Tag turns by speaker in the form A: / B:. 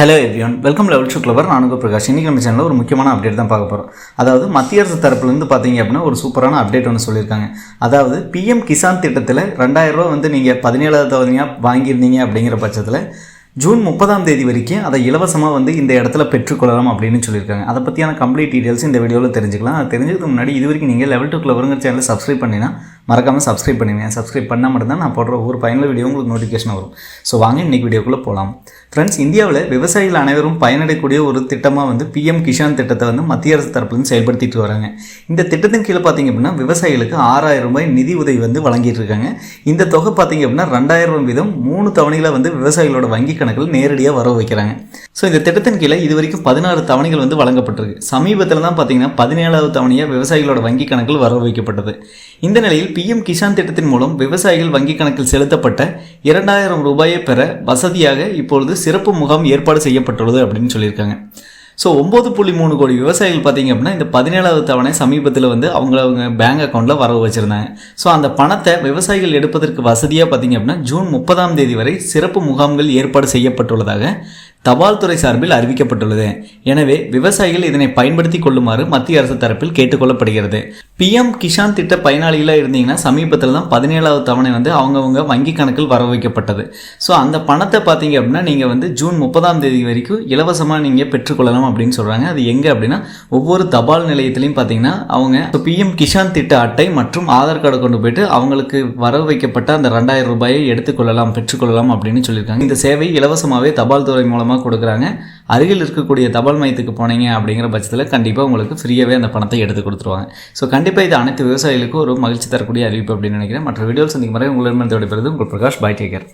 A: Hello everyone welcome level two clever நானுங்க பிரகாஷ். இன்றைக்கி நம்ம சேனலில் ஒரு முக்கியமான அப்டேட் தான் பார்க்க போகிறோம் அதாவது மத்திய அரசு தரப்புலேருந்து பார்த்தீங்க அப்படின்னா ஒரு சூப்பரான அப்டேட் ஒன்று சொல்லியிருக்காங்க. அதாவது பிஎம் கிசான் திட்டத்தில் ரெண்டாயிரம் ரூபா வந்து நீங்கள் பதினேழாவது தவணையாக வாங்கியிருந்தீங்க அப்படிங்கிற பட்சத்தில் ஜூன் முப்பதாம் தேதி வரைக்கும் அதை இலவசமாக வந்து இந்த இடத்துல பெற்றுக்கொள்ளலாம் அப்படின்னு சொல்லியிருக்காங்க. அதை பற்றியான கம்ப்ளீட் டீட்டெயில்ஸ் இந்த வீடியோவில் தெரிஞ்சுக்கலாம். அது தெரிஞ்சதுக்கு முன்னாடி இது வரைக்கும் நீங்கள் லெவல் டூ கிளவருங்கிற சேனலை சப்ஸ்கிரைப் பண்ணினா மறக்காமல் சப்ஸ்கிரைப் பண்ணுவீங்க சப்ஸ்கிரைப் பண்ணால் மட்டும்தான் நான் போடுற ஒவ்வொரு பயனுள்ள வீடியோ உங்களுக்கு நோட்டிஃபிகேஷன் வரும். ஸோ வாங்க இன்றைக்கி வீடியோக்குள்ளே போகலாம் ஃப்ரெண்ட்ஸ் இந்தியாவில் விவசாயிகள் அனைவரும் பயனடையக்கூடிய ஒரு திட்டமாக வந்து பிஎம் கிஷான் திட்டத்தை வந்து மத்திய அரசு தரப்புலேருந்து செயல்படுத்திட்டு வராங்க. இந்த திட்டத்தின் கீழே பார்த்தீங்க அப்படின்னா விவசாயிகளுக்கு ஆறாயிரம் ரூபாய் நிதி உதவி வந்து வழங்கிட்டு இருக்காங்க. இந்த தொகை பார்த்தீங்க அப்படின்னா ரெண்டாயிரம் வீதம் மூணு தவணைகளை வந்து விவசாயிகளோட வங்கி கணக்கில் நேரடியாக வர வைக்கிறாங்க. ஸோ இந்த திட்டத்தின் கீழே இது வரைக்கும் பதினாறு தவணைகள் வந்து வழங்கப்பட்டிருக்கு. சமீபத்தில் தான் பார்த்தீங்கன்னா பதினேழாவது தவணையாக விவசாயிகளோட வங்கி கணக்கில் வர வைக்கப்பட்டது. இந்த நிலையில் பிஎம் கிசான் திட்டத்தின் மூலம் விவசாயிகள் வங்கி கணக்கில் செலுத்தப்பட்ட இரண்டாயிரம் ரூபாயை பெற வசதியாக இப்பொழுது சிறப்பு முகாம் ஏற்பாடு செய்யப்பட்டுள்ளது அப்படின்னு சொல்லியிருக்காங்க. ஸோ ஒம்பது புள்ளி மூணு கோடி விவசாயிகள் பார்த்தீங்க அப்படின்னா இந்த பதினேழாவது தவணை சமீபத்தில் வந்து அவங்க அவங்க பேங்க் அக்கௌண்ட்டில் வரவு வச்சுருந்தாங்க. ஸோ அந்த பணத்தை விவசாயிகள் எடுப்பதற்கு வசதியாக பார்த்தீங்க அப்படின்னா ஜூன் முப்பதாம் தேதி வரை சிறப்பு முகாம்கள் ஏற்பாடு செய்யப்பட்டுள்ளதாக தபால் துறை சார்பில் அறிவிக்கப்பட்டுள்ளது. எனவே விவசாயிகள் இதனை பயன்படுத்தி கொள்ளுமாறு மத்திய அரசு தரப்பில் கேட்டுக்கொள்ளப்படுகிறது. பிஎம் கிஷான் திட்ட பயனாளிகளாக இருந்தீங்கன்னா சமீபத்தில் தான் பதினேழாவது தவணை வந்து அவங்கவுங்க வங்கி கணக்கில் வர வைக்கப்பட்டது ஸோ அந்த பணத்தை பார்த்தீங்க அப்படின்னா நீங்கள் வந்து ஜூன் முப்பதாம் தேதி வரைக்கும் இலவசமாக நீங்கள் பெற்றுக்கொள்ளலாம் அப்படின்னு சொல்கிறாங்க அது எங்கே அப்படின்னா ஒவ்வொரு தபால் நிலையத்திலையும் பார்த்தீங்கன்னா அவங்க பிஎம் கிஷான் திட்ட அட்டை மற்றும் ஆதார் கார்டை கொண்டு போயிட்டு அவங்களுக்கு வர வைக்கப்பட்ட அந்த ரெண்டாயிரம் ரூபாயை எடுத்துக்கொள்ளலாம் பெற்றுக்கொள்ளலாம் அப்படின்னு சொல்லியிருக்காங்க. இந்த சேவை இலவசமாகவே தபால் துறை மூலமாக கொடுக்குறாங்க. அருகில் இருக்கக்கூடிய தபால் மையத்துக்கு போனீங்க அப்படிங்கிற பட்சத்தில் கண்டிப்பாக உங்களுக்கு ஃப்ரீயாகவே அந்த பணத்தை எடுத்து கொடுத்துருவாங்க. ஸோ கண்டிப்பாக இது அனைத்து விவசாயிகளுக்கும் ஒரு மகிழ்ச்சி தரக்கூடிய அறிவிப்பு அப்படின்னு நினைக்கிறேன். மற்ற வீடியோஸ் சந்திக்கும் முறை உங்களிடமிருந்து விடைபெறுது உங்கள் பிரகாஷ் பாய் டேக்கர்